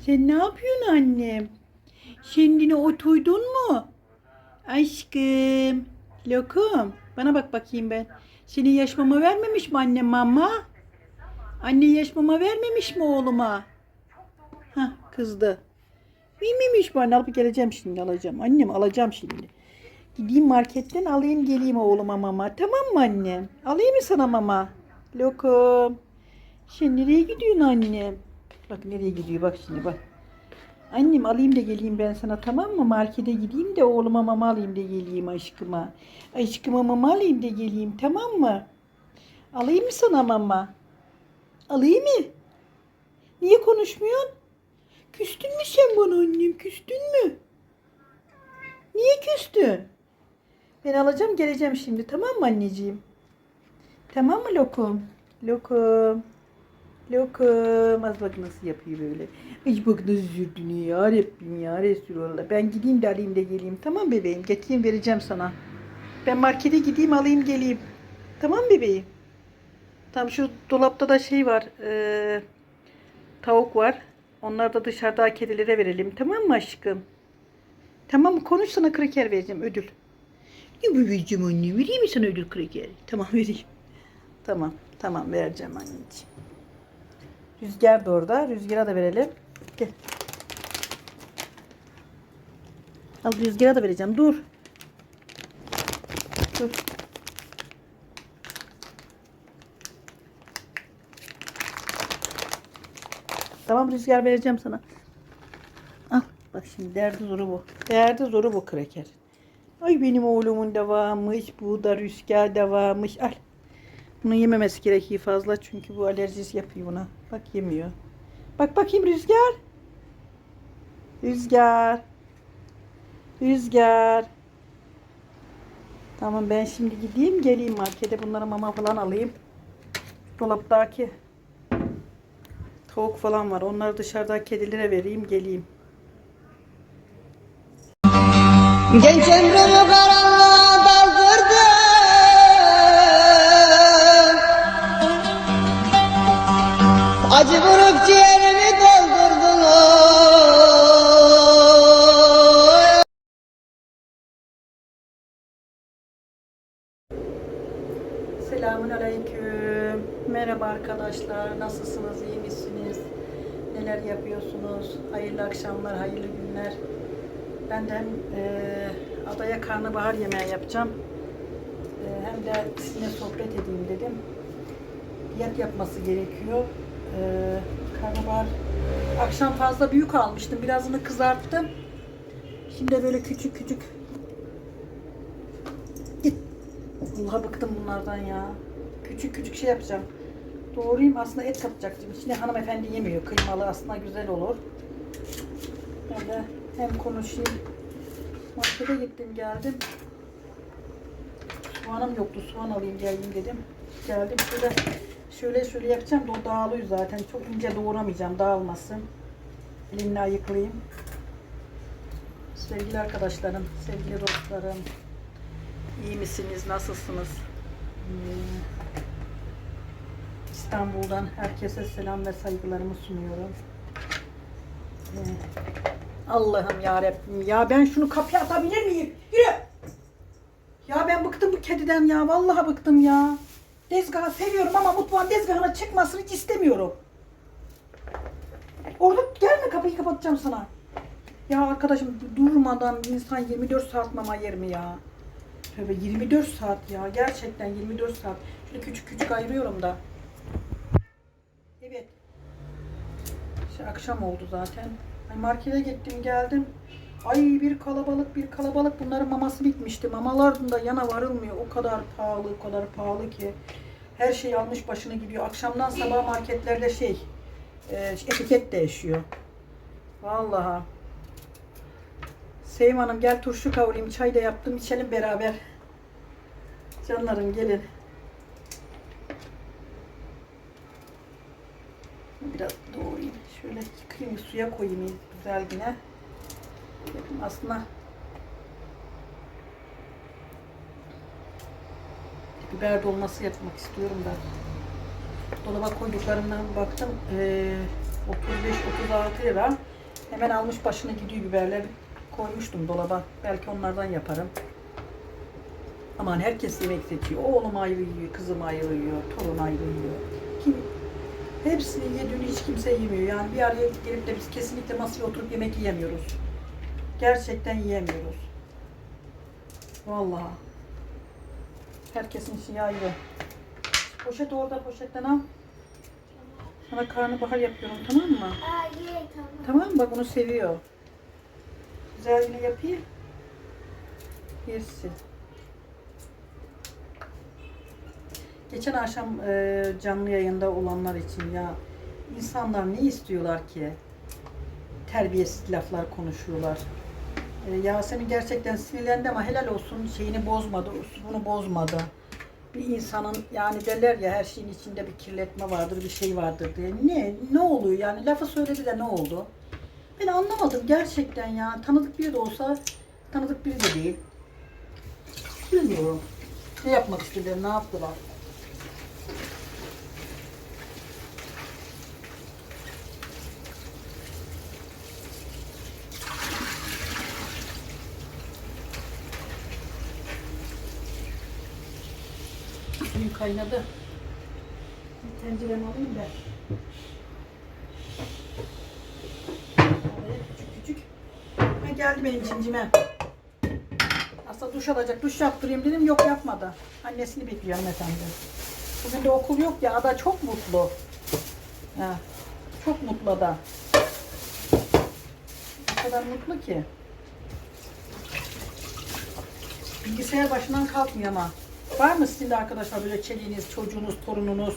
Sen ne yapıyorsun annem? Kendine otuydun mu? Aşkım. Lokum. Bana bak bakayım ben. Seni yaş mama vermemiş mi annem mama? Anne yaş mama vermemiş mi oğluma? Hah kızdı. Bilmemiş mi anne alıp geleceğim şimdi alacağım. Annem alacağım şimdi. Gideyim marketten alayım geleyim oğluma mama. Tamam mı annem? Alayım mı sana mama? Lokum. Sen nereye gidiyorsun annem? Bak nereye gidiyor bak şimdi bak. Annem alayım da geleyim ben sana tamam mı? Markete gideyim de oğluma mama alayım da geleyim aşkıma. Aşkıma mama alayım da geleyim tamam mı? Alayım mı sana mama? Alayım mı? Niye konuşmuyorsun? Küstün mü sen bana annem? Küstün mü? Niye küstün? Ben alacağım geleceğim şimdi tamam mı anneciğim? Tamam mı lokum? Lokum. Lokum. Az bak nasıl yapıyor böyle. Ay bak nasıl sürdün ya Rabbim ya Resulallah. Ben gideyim de alayım da geleyim. Tamam bebeğim. Getireyim vereceğim sana. Ben markete gideyim alayım geleyim. Tamam bebeğim. Tam şu dolapta da şey var. eee, tavuk var. Onlar da dışarıda kedilere verelim. Tamam mı aşkım? Tamam mı? Konuş sana kraker vereceğim ödül. Ne vereceğim anne? Vereyim mi sana ödül kraker? Tamam vereyim. Tamam. Tamam vereceğim anneciğim. Rüzgar da orada. Rüzgara da verelim. Gel. Al rüzgara da vereceğim. Dur. Dur. Tamam rüzgar vereceğim sana. Al. Bak şimdi derdi zoru bu. Derdi zoru bu kraker. Ay benim oğlumun da varmış. Bu da rüzgar da varmış. Al. Bunu yememesi gerekiyor fazla çünkü bu alerjisi yapıyor buna. Bak yemiyor. Bak bakayım Rüzgar. Rüzgar. Rüzgar. Tamam ben şimdi gideyim geleyim markete bunlara mama falan alayım. Dolaptaki tavuk falan var. Onları dışarıda kedilere vereyim geleyim. Genç ömrümü karanlığa arkadaşlar. Nasılsınız? iyi misiniz? Neler yapıyorsunuz? Hayırlı akşamlar, hayırlı günler. Ben de hem e, adaya karnabahar yemeği yapacağım. E, hem de sizinle sohbet edeyim dedim. Diyet yapması gerekiyor. E, karnabahar akşam fazla büyük almıştım. Birazını kızarttım. Şimdi böyle küçük küçük Git. Vallahi bıktım bunlardan ya. Küçük küçük şey yapacağım. Doğrayayım aslında et katacaktım. Şimdi hanımefendi yemiyor. Kıymalı aslında güzel olur. Ben de hem konuşayım. Markete gittim geldim. Soğanım yoktu. Soğan alayım geleyim dedim. Geldim şöyle şöyle şöyle yapacağım da o dağılıyor zaten. Çok ince doğramayacağım dağılmasın. Elimle ayıklayayım. Sevgili arkadaşlarım, sevgili dostlarım. İyi misiniz? Nasılsınız? Ee, İstanbul'dan herkese selam ve saygılarımı sunuyorum. Ee, Allah'ım ya ya ben şunu kapıya atabilir miyim? Yürü! Ya ben bıktım bu kediden ya. Vallahi bıktım ya. Tezgahı seviyorum ama mutfağın tezgahına çıkmasını hiç istemiyorum. Orada gelme kapıyı kapatacağım sana. Ya arkadaşım durmadan insan 24 saat mama yer mi ya? Tövbe 24 saat ya. Gerçekten 24 saat. Şöyle küçük küçük ayırıyorum da. İşte akşam oldu zaten. Ay markete gittim geldim. Ay bir kalabalık bir kalabalık. Bunların maması bitmişti. Mamaların da yana varılmıyor. O kadar pahalı, o kadar pahalı ki. Her şey almış başını gidiyor. Akşamdan sabah marketlerde şey e, etiket değişiyor. Vallahi. Sevim Hanım gel turşu kavurayım. Çay da yaptım. içelim beraber. Canlarım gelin. Biraz doğrayayım. Şöyle yıkayayım. Suya koyayım güzel yine. Aslında biber dolması yapmak istiyorum da. Dolaba koyduklarımdan baktım. Ee, 35-36 lira. Hemen almış başını gidiyor biberler. Koymuştum dolaba. Belki onlardan yaparım. Aman herkes yemek seçiyor. Oğlum ayrı yiyor, kızım ayrı yiyor, torun ayrı yiyor. Kim hepsini yediğini hiç kimse yemiyor. Yani bir araya gelip de biz kesinlikle masaya oturup yemek yiyemiyoruz. Gerçekten yiyemiyoruz. Vallahi. Herkesin işi ayrı. Poşet orada poşetten al. Sana karnabahar yapıyorum tamam mı? Aa, ye tamam. Tamam mı? Bak bunu seviyor. Güzelliğini yapayım. Yersin. Geçen akşam e, canlı yayında olanlar için ya insanlar ne istiyorlar ki? Terbiyesiz laflar konuşuyorlar. E, Yasemin gerçekten sinirlendi ama helal olsun şeyini bozmadı, bunu bozmadı. Bir insanın yani derler ya her şeyin içinde bir kirletme vardır, bir şey vardır diye. Ne ne oluyor yani lafı söyledi de ne oldu? Ben anlamadım gerçekten ya. Tanıdık biri de olsa tanıdık biri de değil. Bilmiyorum. Ne yapmak istediler, ne yaptılar? Suyum kaynadı. Bir tenceremi alayım da. Küçük küçük. Ha geldi benim cimcime. Aslında duş alacak, duş yaptırayım dedim. Yok yapmadı. Annesini bekliyor hanımefendi. Bugün de okul yok ya. Ada çok mutlu. Ha, çok mutlu ada. O kadar mutlu ki. Bilgisayar başından kalkmıyor ama. Var mı sizin de arkadaşlar böyle çeliğiniz, çocuğunuz, torununuz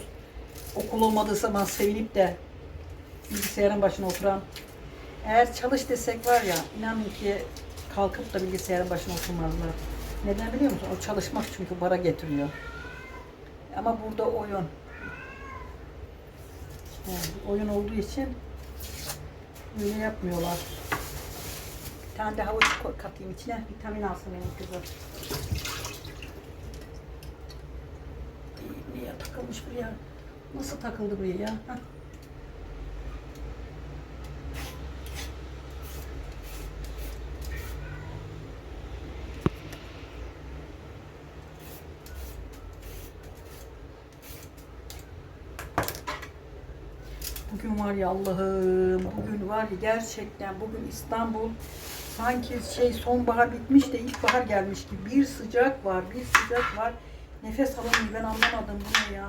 okul olmadığı zaman sevinip de bilgisayarın başına oturan? Eğer çalış desek var ya inanın ki kalkıp da bilgisayarın başına oturmazlar. Neden biliyor musun? O çalışmak çünkü para getiriyor. Ama burada oyun. Yani oyun olduğu için öyle yapmıyorlar. Bir tane de havuç katayım içine. Vitamin alsın benim kızım. Niye takılmış buraya? Nasıl takıldı buraya ya? Bugün var ya Allah'ım, bugün var ya gerçekten bugün İstanbul sanki şey sonbahar bitmiş de ilkbahar gelmiş gibi bir sıcak var, bir sıcak var. Nefes alamıyorum ben anlamadım bunu ya.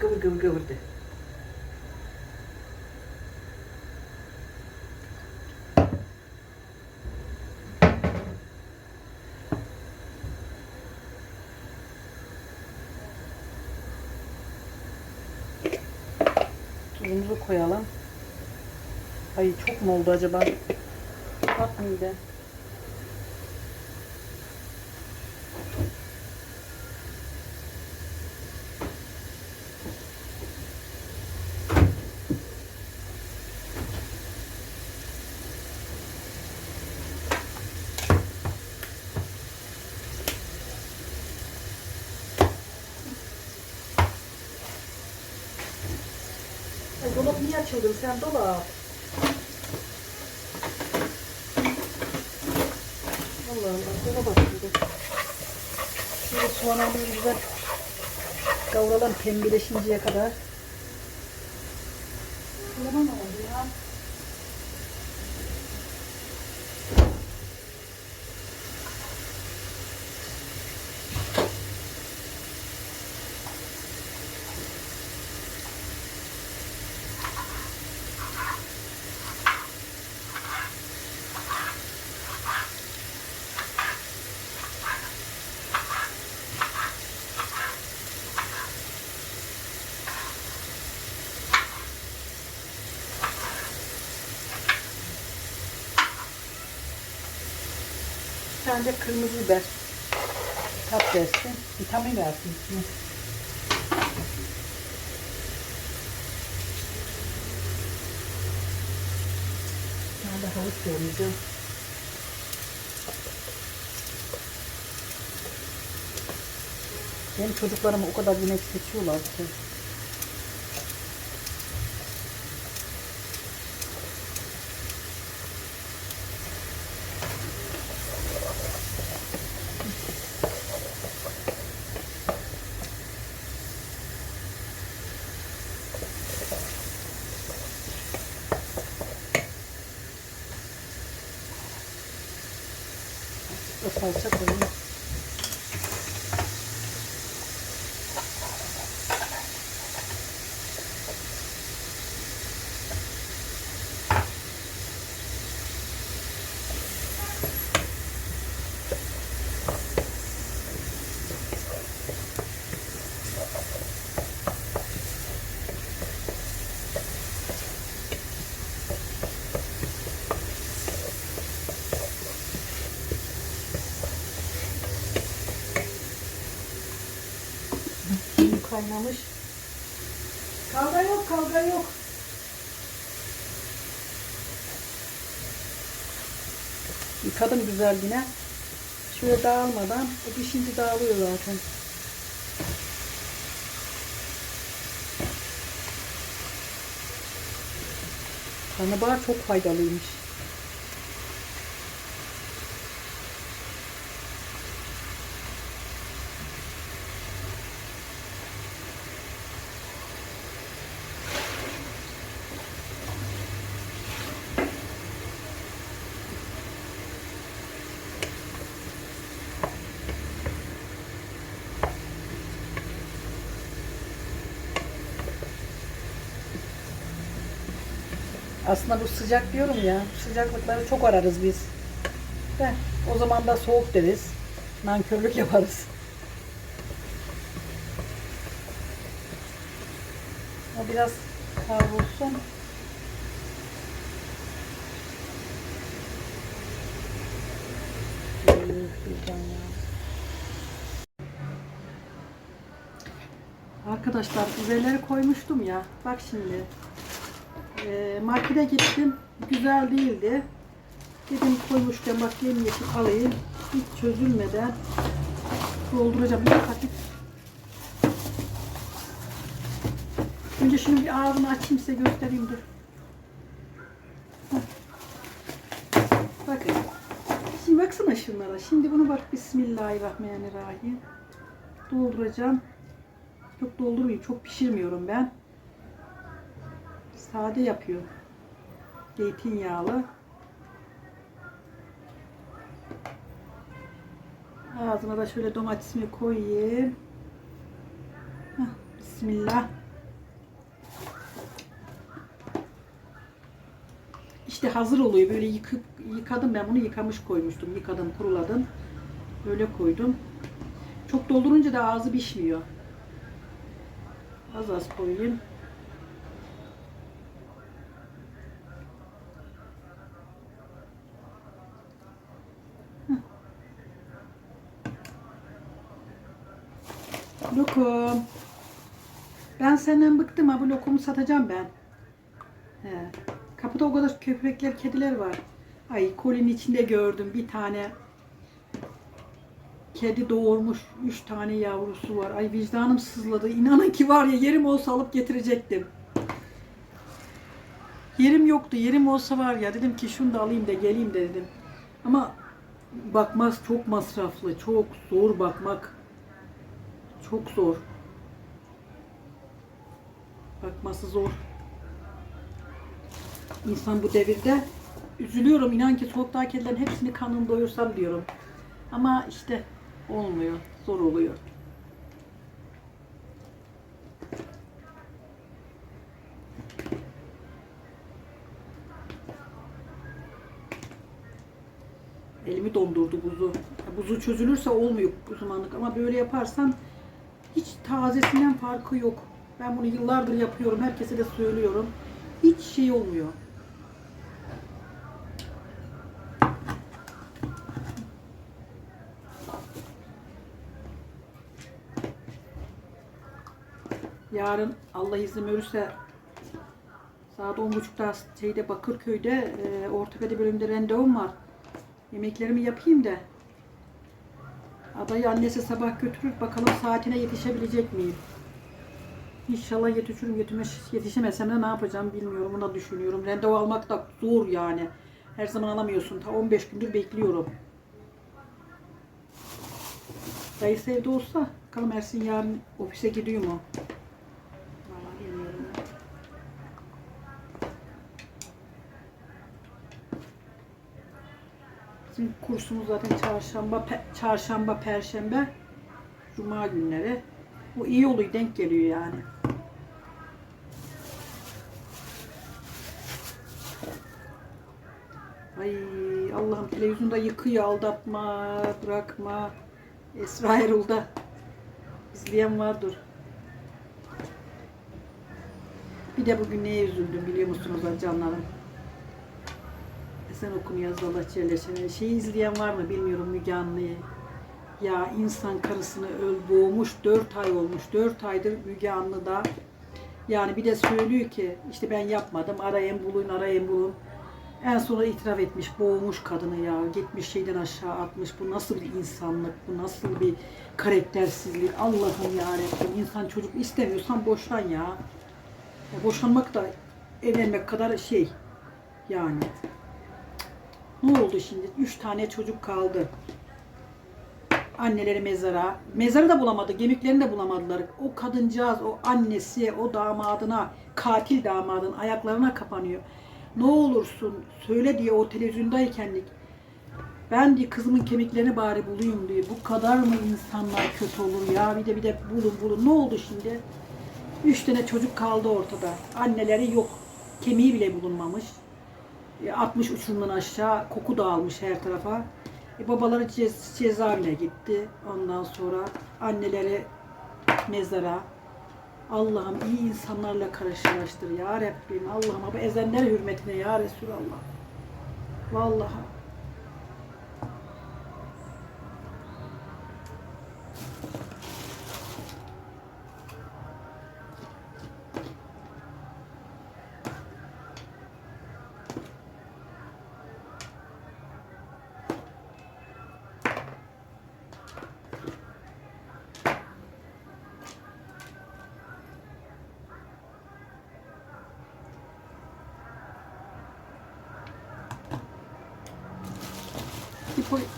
Kıvır kıvır kıvır. Tuzumuzu koyalım. Ay çok mu oldu acaba? Bakmayayım de. Ay, dolap niye açıldın sen dolap? Allah Allah dolap açıldı. Şimdi soğan alıyoruz güzel. Kavralım pembeleşinceye kadar. Telefon tane de kırmızı biber. Tat versin. Vitamin versin. tane de havuç doğrayacağım. Benim çocuklarım o kadar yemek seçiyorlar ki. Da salça koyayım. Kaynamış. Kavga yok, kavga yok. Yıkadım güzel yine. Şöyle dağılmadan, o pişince dağılıyor zaten. Karnabahar çok faydalıymış. Aslında bu sıcak diyorum ya. Sıcaklıkları çok ararız biz. De, o zaman da soğuk deriz. Nankörlük yaparız. O biraz kavrulsun. Arkadaşlar biberleri koymuştum ya. Bak şimdi. E, markete gittim. Güzel değildi. Dedim koymuşken bak yemyeşil alayım. Hiç çözülmeden dolduracağım. Bir paket. Önce şunu bir ağzını açayım size göstereyim dur. Bakın. Şimdi baksana şunlara. Şimdi bunu bak Bismillahirrahmanirrahim. Dolduracağım. Çok doldurmayayım. Çok pişirmiyorum ben. Sade yapıyor. Zeytinyağlı. Ağzına da şöyle domatesimi koyayım. Hah, Bismillah. İşte hazır oluyor. Böyle yıkıp yıkadım ben bunu yıkamış koymuştum. Yıkadım, kuruladım. Böyle koydum. Çok doldurunca da ağzı pişmiyor. Az az koyayım. Lokum. Ben senden bıktım ha bu lokumu satacağım ben. He. Kapıda o kadar köpekler, kediler var. Ay kolinin içinde gördüm bir tane kedi doğurmuş. Üç tane yavrusu var. Ay vicdanım sızladı. İnanın ki var ya yerim olsa alıp getirecektim. Yerim yoktu. Yerim olsa var ya dedim ki şunu da alayım da geleyim de dedim. Ama bakmaz çok masraflı. Çok zor bakmak. Çok zor. Bakması zor. İnsan bu devirde üzülüyorum. İnan ki sokaktaki kedilerin hepsini kanını doyursam diyorum. Ama işte olmuyor. Zor oluyor. Elimi dondurdu buzu. Buzu çözülürse olmuyor uzmanlık ama böyle yaparsan hiç tazesinden farkı yok. Ben bunu yıllardır yapıyorum. Herkese de söylüyorum. Hiç şey olmuyor. Yarın Allah izin verirse saat 10.30'da şeyde Bakırköy'de e, ortopedi bölümünde randevum var. Yemeklerimi yapayım da adayı annesi sabah götürür bakalım saatine yetişebilecek miyim? İnşallah yetişirim. Yetişmez, yetişemezsem de ne yapacağım bilmiyorum. Da düşünüyorum. Randevu almak da zor yani. Her zaman alamıyorsun. Ta 15 gündür bekliyorum. Dayısı evde olsa bakalım Ersin yarın ofise gidiyor mu? Vallahi bilmiyorum. Bizim kursumuz zaten çarşamba, pe- çarşamba, perşembe, cuma günleri. Bu iyi oluyor, denk geliyor yani. Ay Allah'ım televizyonda yıkıyor, aldatma, bırakma. Esra Erol'da izleyen vardır. Bir de bugün neye üzüldüm biliyor musunuz canlarım? Sen okunuyor Allah Celle Şenel. Şeyi izleyen var mı bilmiyorum Müge Anlı'yı. Ya insan karısını öl boğmuş 4 ay olmuş. 4 aydır Müge Anlı'da. Yani bir de söylüyor ki işte ben yapmadım arayın bulun arayın bulun. En sonra itiraf etmiş boğmuş kadını ya. Gitmiş şeyden aşağı atmış. Bu nasıl bir insanlık? Bu nasıl bir karaktersizlik? Allah'ım ya Rabbim. İnsan çocuk istemiyorsan boşan ya. ya boşanmak da evlenmek kadar şey yani. Ne oldu şimdi? Üç tane çocuk kaldı. Anneleri mezara. Mezarı da bulamadı. Gemiklerini de bulamadılar. O kadıncağız, o annesi, o damadına, katil damadın ayaklarına kapanıyor. Ne olursun söyle diye o televizyondaykenlik. Ben diye kızımın kemiklerini bari bulayım diye. Bu kadar mı insanlar kötü olur ya? Bir de bir de bulun bulun. Ne oldu şimdi? Üç tane çocuk kaldı ortada. Anneleri yok. Kemiği bile bulunmamış. E, 60 uçurumdan aşağı koku dağılmış her tarafa. E, babaları cez, cezaevine gitti. Ondan sonra anneleri mezara. Allah'ım iyi insanlarla karşılaştır ya Rabbim. Allah'ım ezenler hürmetine ya Resulallah. Vallahi.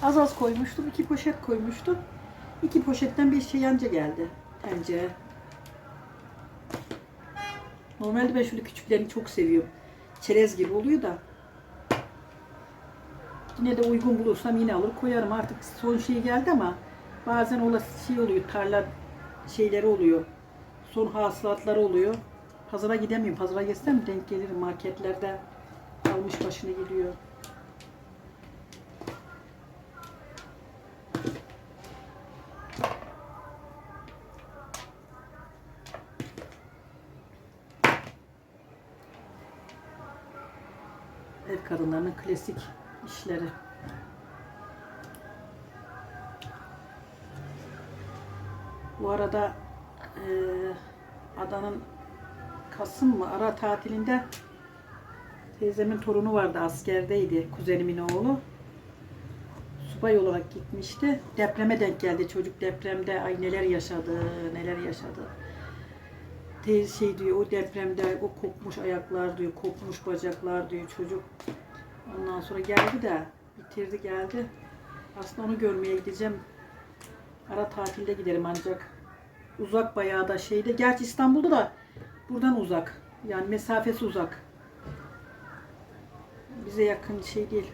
Az az koymuştum. iki poşet koymuştum. İki poşetten bir şey anca geldi. Tencere. Normalde ben şöyle küçüklerini çok seviyorum. Çerez gibi oluyor da. Yine de uygun bulursam yine alır koyarım. Artık son şey geldi ama bazen ola şey oluyor. Tarla şeyleri oluyor. Son hasılatları oluyor. Pazara gidemiyorum. Pazara geçsem denk gelirim. Marketlerde almış başını gidiyor. Kadınlarının klasik işleri. Bu arada eee adanın Kasım mı ara tatilinde teyzemin torunu vardı askerdeydi kuzenimin oğlu. Subay olarak gitmişti. Depreme denk geldi çocuk depremde ay neler yaşadı neler yaşadı. Teyze şey diyor o depremde o kopmuş ayaklar diyor kopmuş bacaklar diyor çocuk. Ondan sonra geldi de bitirdi geldi. Aslında onu görmeye gideceğim. Ara tatilde giderim ancak. Uzak bayağı da şeyde. Gerçi İstanbul'da da buradan uzak. Yani mesafesi uzak. Bize yakın şey değil.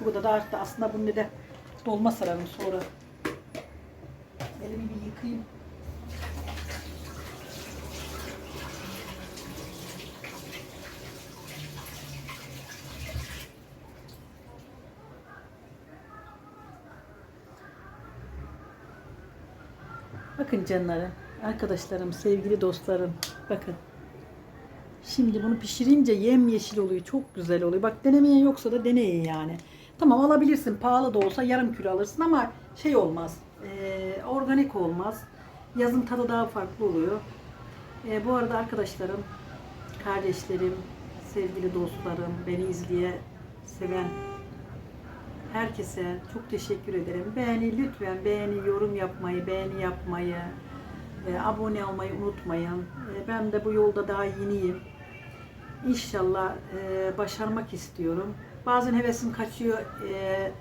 Bu kadar da arttı. Aslında bunu de dolma sararım sonra. Elimi bir yıkayayım. Bakın canlarım, arkadaşlarım, sevgili dostlarım. Bakın. Şimdi bunu pişirince yemyeşil oluyor. Çok güzel oluyor. Bak denemeyen yoksa da deneyin yani. Tamam alabilirsin. Pahalı da olsa yarım kilo alırsın ama şey olmaz. eee, organik olmaz. Yazın tadı daha farklı oluyor. Eee, bu arada arkadaşlarım, kardeşlerim, sevgili dostlarım, beni izleye seven herkese çok teşekkür ederim. Beğeni lütfen beğeni, yorum yapmayı, beğeni yapmayı, e, abone olmayı unutmayın. E, ben de bu yolda daha yeniyim. İnşallah e, başarmak istiyorum. Bazen hevesim kaçıyor. E,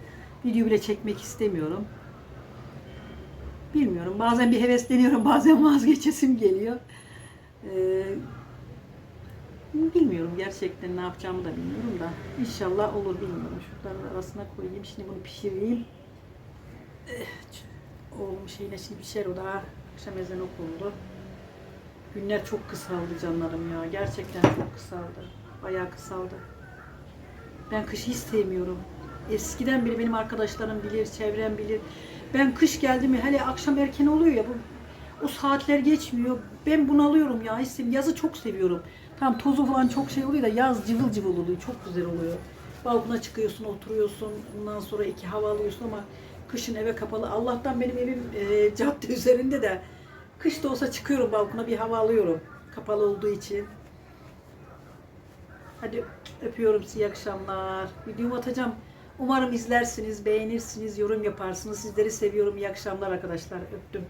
video bile çekmek istemiyorum. Bilmiyorum. Bazen bir hevesleniyorum, bazen vazgeçesim geliyor. E, Bilmiyorum gerçekten ne yapacağımı da bilmiyorum da. İnşallah olur bilmiyorum. Şuraların arasına koyayım. Şimdi bunu pişireyim. Eh, Oğlum şeyine şimdi pişer o da. Akşam ezanı okundu. Günler çok kısaldı canlarım ya. Gerçekten çok kısaldı. Bayağı kısaldı. Ben kışı hiç sevmiyorum. Eskiden beri benim arkadaşlarım bilir, çevrem bilir. Ben kış geldi mi hele akşam erken oluyor ya bu o saatler geçmiyor. Ben bunalıyorum ya. Yazı çok seviyorum. Tam tozu falan çok şey oluyor da yaz cıvıl cıvıl oluyor. Çok güzel oluyor. Balkona çıkıyorsun, oturuyorsun. Ondan sonra iki hava alıyorsun ama kışın eve kapalı. Allah'tan benim evim e, cadde üzerinde de kış da olsa çıkıyorum balkona bir hava alıyorum. Kapalı olduğu için. Hadi öpüyorum sizi iyi akşamlar. Videomu atacağım. Umarım izlersiniz, beğenirsiniz, yorum yaparsınız. Sizleri seviyorum. İyi akşamlar arkadaşlar. Öptüm.